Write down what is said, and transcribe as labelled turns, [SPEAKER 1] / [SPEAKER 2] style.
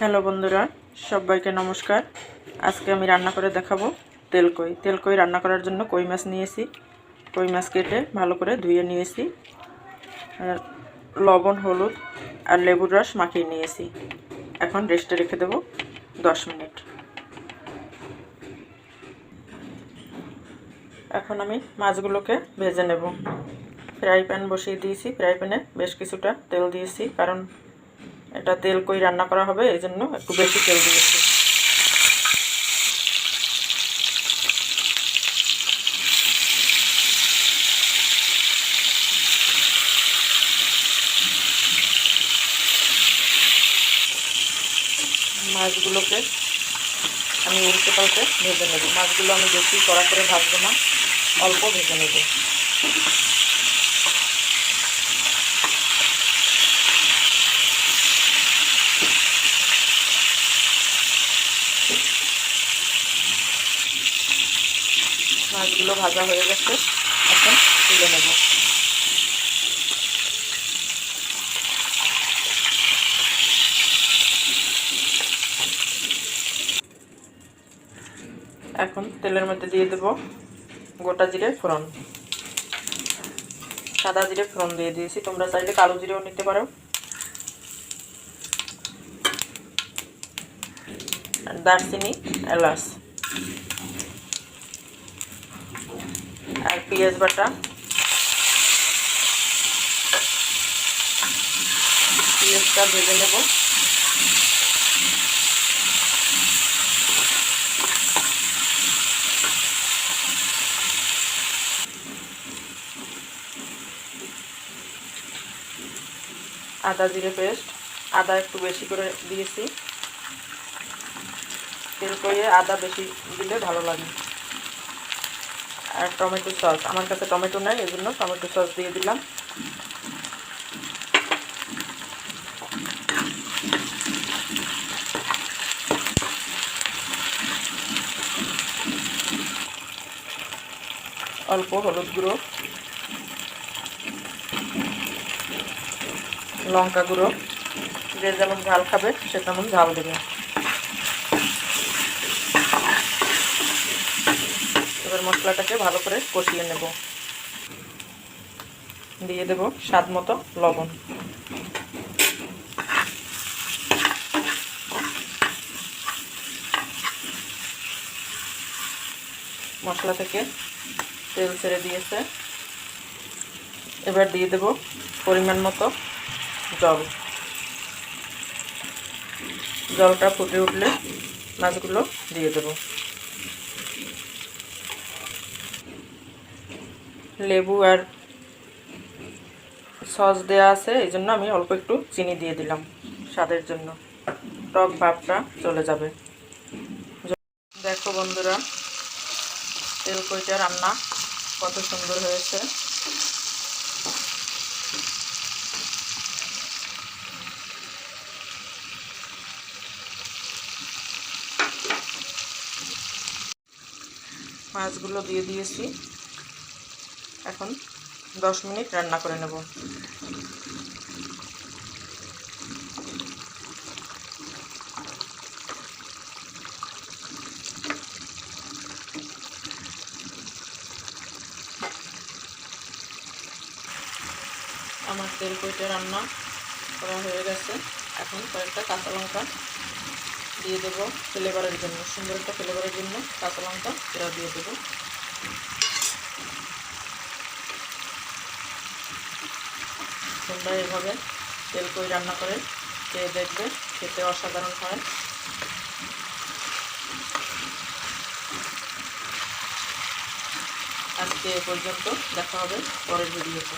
[SPEAKER 1] Hello বন্ধুরা, সবাইকে নমস্কার। আজকে আমি রান্না করে দেখাবো তেলকই। তেলকই রান্না করার জন্য কই মাছ নিয়েছি। কই মাছ কেটে ভালো করে ধুয়ে নিয়েছি। লবণ, হলুদ আর লেবুর রস মাখিয়ে নিয়েছি। এখন রেস্টে রেখে দেবো দশ মিনিট। এখন আমি মাছগুলোকে ভেজে নেব। ফ্রাই প্যান বসিয়ে দিয়েছি। ফ্রাই প্যানে বেশ কিছুটা তেল দিয়েছি, কারণ এটা তেল কই রান্না করা হবে, এই জন্য একটু বেশি তেল দিয়েছি। মাছগুলোকে আমি উল্টে পাল্টে ভেজে নেব। মাছগুলো আমি বেশি কড়া করে ভাজবো না, অল্প ভেজে নেব। মাছগুলো ভাজা হয়ে গেছে। এখন তুলে নেব। এখন তেলের মধ্যে দিয়ে দেব গোটা জিরে ফোড়ন। সাদা জিরে ফোড়ন দিয়ে দিয়েছি। তোমরা চাইলে কালো জিরেও নিতে পারো। দারচিনি, এলাচ। আর পেঁয়াজ বাটা। পেঁয়াজটা ভেজে নেব। আদা, জিরে পেস্ট। আদা একটু বেশি করে দিয়েছি। তেল করিয়ে আদা বেশি দিলে ভালো লাগে। আর টমেটো সস। আমার কাছে টমেটো নেই এই জন্য টমেটো সস দিয়ে দিলাম। অল্প হলুদ গুঁড়ো, লঙ্কা গুঁড়ো, যে যেমন ঝাল খাবে সে তেমন ঝাল দেবে এবার মশলাটাকে ভালো করে কষিয়ে নেব। দিয়ে দেব স্বাদ মতো লবণ। মশলা থেকে তেল ছেড়ে দিয়েছে। এবার দিয়ে দেব পরিমাণ মতো জল। জলটা ফুটে উঠলে মাছগুলো দিয়ে দেব। লেবু আর সস দেওয়া আছে, এই জন্য আমি অল্প একটু চিনি দিয়ে দিলাম স্বাদের জন্য। টক ভাবটা চলে যাবে। দেখো বন্ধুরা, তেল কইটা রান্না কত সুন্দর হয়েছে। মাছগুলো দিয়ে দিয়েছি। এখন দশ মিনিট রান্না করে নেব। আমার তেল কইটে রান্না করা হয়ে গেছে। এখন কয়েকটা কাঁচা লঙ্কা দিয়ে দেবো ফ্লেভারের জন্য, সুন্দর একটা ফ্লেভারের জন্য কাঁচা লঙ্কা এরা দিয়ে দেবো। তোমরা এভাবে তেল করে রান্না করে খেয়ে দেখবে, খেতে অসাধারণ হয়। আজকে এ পর্যন্ত দেখা হবে পরের ভিডিওতে।